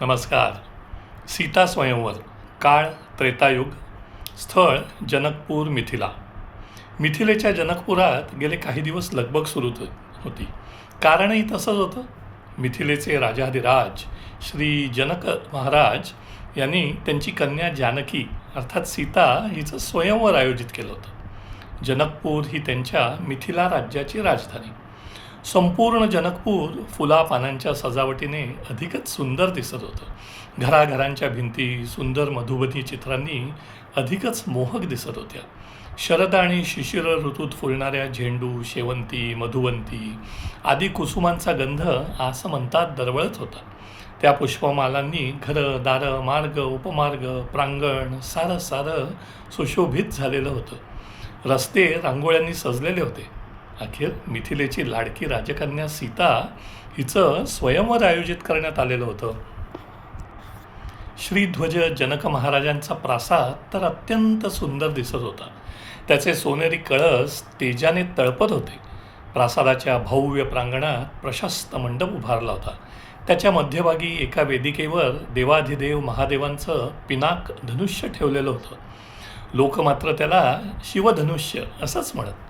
नमस्कार. सीता स्वयंवर काळ त्रेतायुग स्थळ जनकपूर मिथिला. मिथिलेच्या जनकपुरात गेले काही दिवस लगबग सुरू होती. कारणही तसंच होतं. मिथिलेचे राजाधिराज श्री जनक महाराज यांनी त्यांची कन्या जानकी अर्थात सीता हिचं स्वयंवर आयोजित केलं होतं. जनकपूर ही त्यांच्या मिथिला राज्याची राजधानी. संपूर्ण जनकपूर फुला पानांच्या सजावटीने अधिकच सुंदर दिसत होतं. घराघरांच्या भिंती सुंदर मधुबनी चित्रांनी अधिकच मोहक दिसत होत्या. शरद आणि शिशिर ऋतूत फुलणाऱ्या झेंडू शेवंती मधुवंती आदी कुसुमांचा गंध असं म्हणतात दरवळत होता. त्या पुष्पमालांनी घरं दारं मार्ग उपमार्ग प्रांगण सारं सारं सुशोभित झालेलं होतं. रस्ते रांगोळ्यांनी सजलेले होते. अखेर मिथिलेची लाडकी राजकन्या सीता हिचं स्वयंवर आयोजित करण्यात आलेलं होतं. श्रीध्वज जनक महाराजांचा प्रासाद तर अत्यंत सुंदर दिसत होता. त्याचे सोनेरी कळस तेजाने तळपत होते. प्रासादाच्या भव्य प्रांगणात प्रशस्त मंडप उभारला होता. त्याच्या मध्यभागी एका वेदिकेवर देवाधिदेव महादेवांचं पिनाक धनुष्य ठेवलेलं होतं. लोक मात्र त्याला शिवधनुष्य असंच म्हणत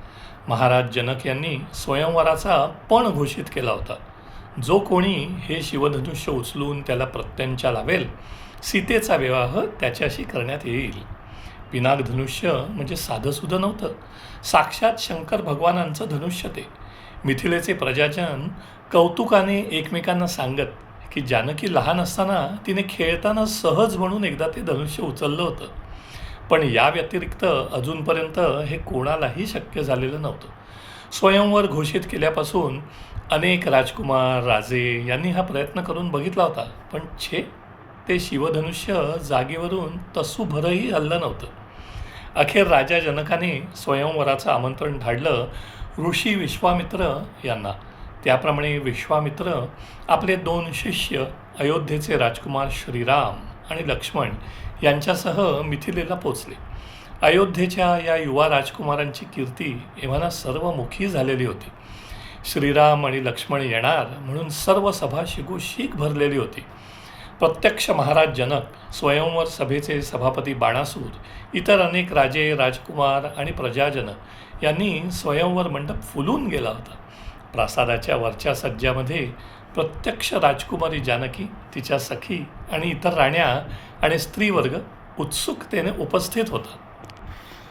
महाराज जनक यांनी स्वयंवराचा पण घोषित केला होता. जो कोणी हे शिवधनुष्य उचलून त्याला प्रत्यंचा लावेल सीतेचा विवाह त्याच्याशी करण्यात येईल. पिनाक धनुष्य म्हणजे साधंसुधं नव्हतं. साक्षात शंकर भगवानांचं धनुष्य ते. मिथिलेचे प्रजाजन कौतुकाने एकमेकांना सांगत की जानकी लहान असताना तिने खेळताना सहज म्हणून एकदा ते धनुष्य उचललं होतं. पण या व्यतिरिक्त अजूनपर्यंत हे कोणालाही शक्य झालेलं नव्हतं. स्वयंवर घोषित केल्यापासून अनेक राजकुमार राजे यांनी हा प्रयत्न करून बघितला होता पण छे ते शिवधनुष्य जागेवरून तसूभरही हल्लं नव्हतं. अखेर राजा जनकाने स्वयंवराचं आमंत्रण धाडलं ऋषी विश्वामित्र यांना. त्याप्रमाणे विश्वामित्र आपले दोन शिष्य अयोध्येचे राजकुमार श्रीराम आणि लक्ष्मण यांच्यासह मिथिलेला पोचले. अयोध्येच्या या युवा राजकुमारांची कीर्ती एव्हाना सर्वमुखी झालेली होती. श्रीराम आणि लक्ष्मण येणार म्हणून सर्व सभा शिगोशीक भरलेली होती. प्रत्यक्ष महाराज जनक स्वयंवर सभेचे सभापती बाणासूर इतर अनेक राजे राजकुमार आणि प्रजाजन यांनी स्वयंवर मंडप फुलून गेला होता. प्रासादाच्या वरच्या सज्जामध्ये प्रत्यक्ष राजकुमारी जानकी तिच्या सखी आणि इतर राण्या आणि स्त्रीवर्ग उत्सुकतेने उपस्थित होता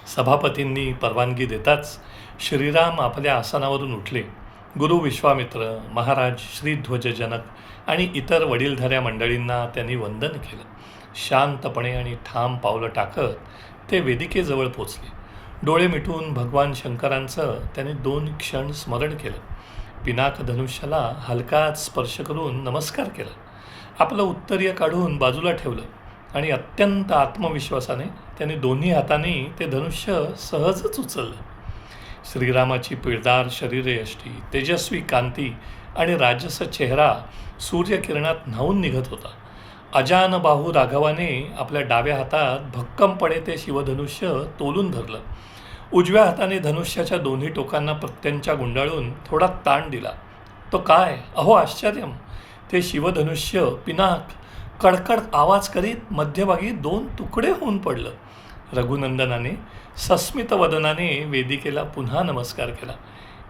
सभापतींनी परवानगी देताच श्रीराम आपल्या आसनावरून उठले. गुरु विश्वामित्र महाराज श्रीध्वजजनक आणि इतर वडीलधाऱ्या मंडळींना त्यांनी वंदन केलं. शांतपणे आणि ठाम पावलं टाकत ते वेदिकेजवळ पोचले. डोळे मिटून भगवान शंकरांचं त्याने दोन क्षण स्मरण केलं. पिनाक धनुष्याला हलकाच स्पर्श करून नमस्कार केला. आपलं उत्तरीय काढून बाजूला ठेवलं आणि अत्यंत आत्मविश्वासाने त्याने दोन्ही हातांनी ते धनुष्य सहजच उचललं. श्रीरामाची पिळदार शरीरयष्टी तेजस्वी कांती आणि राजस चेहरा सूर्यकिरणात न्हावून निघत होता. अजान बाहू राघवाने आपल्या डाव्या हातात भक्कमपणे ते शिवधनुष्य तोलून धरलं. उजव्या हाताने धनुष्याच्या दोन्ही टोकांना प्रत्यंच्या गुंडाळून थोडा ताण दिला. तो काय? अहो आश्चर्यम! ते शिवधनुष्य पिनाक कडकड आवाज करीत मध्यभागी दोन तुकडे होऊन पडलं. रघुनंदनाने सस्मित वदनाने वेदिकेला पुन्हा नमस्कार केला.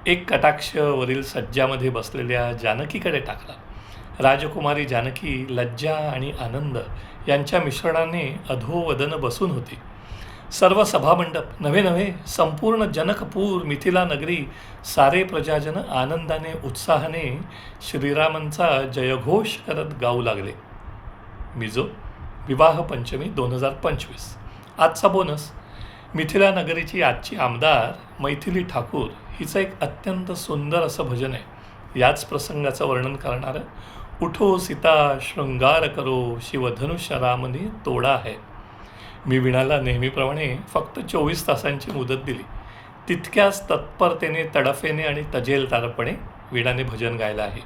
एक कटाक्ष वरील सज्जामध्ये बसलेल्या जानकीकडे टाकला. राजकुमारी जानकी लज्जा आणि आनंद यांच्या मिश्रणाने अधोवदन बसून होती. सर्व सभामंडप नव्हे नव्हे संपूर्ण जनकपूर मिथिला नगरी सारे प्रजाजन आनंदाने उत्साहाने श्रीरामांचा जयघोष करत गाऊ लागले. मिजो विवाह पंचमी दोन हजार पंचवीस. आजचा बोनस मिथिला नगरीची आजची आमदार मैथिली ठाकूर हिचं एक अत्यंत सुंदर असं भजन आहे. याच प्रसंगाचं वर्णन करणारं उठो सीता शृंगार करो शिवधनुष्य रामनी तोडा आहे मी विणाला नेहमीप्रमाणे फक्त चोवीस तासांची मुदत दिली. तितक्याच तत्परतेने तडफेने आणि तजेलदारपणे विणाने भजन गायलं आहे.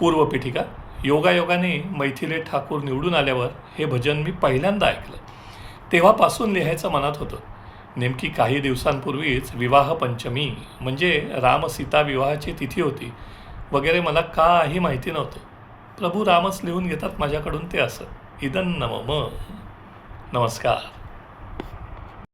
पूर्वपीठिका योगायोगाने मैथिले ठाकूर निवडून आल्यावर हे भजन मी पहिल्यांदा ऐकलं. तेव्हापासून लिहायचं मनात होतं. नेमकी काही दिवसांपूर्वीच विवाह पंचमी म्हणजे राम सीता विवाहाची तिथी होती वगैरे मला काही माहिती नव्हतं. प्रभू रामच लिहून घेतात माझ्याकडून ते असं. इदन नम. नमस्कार.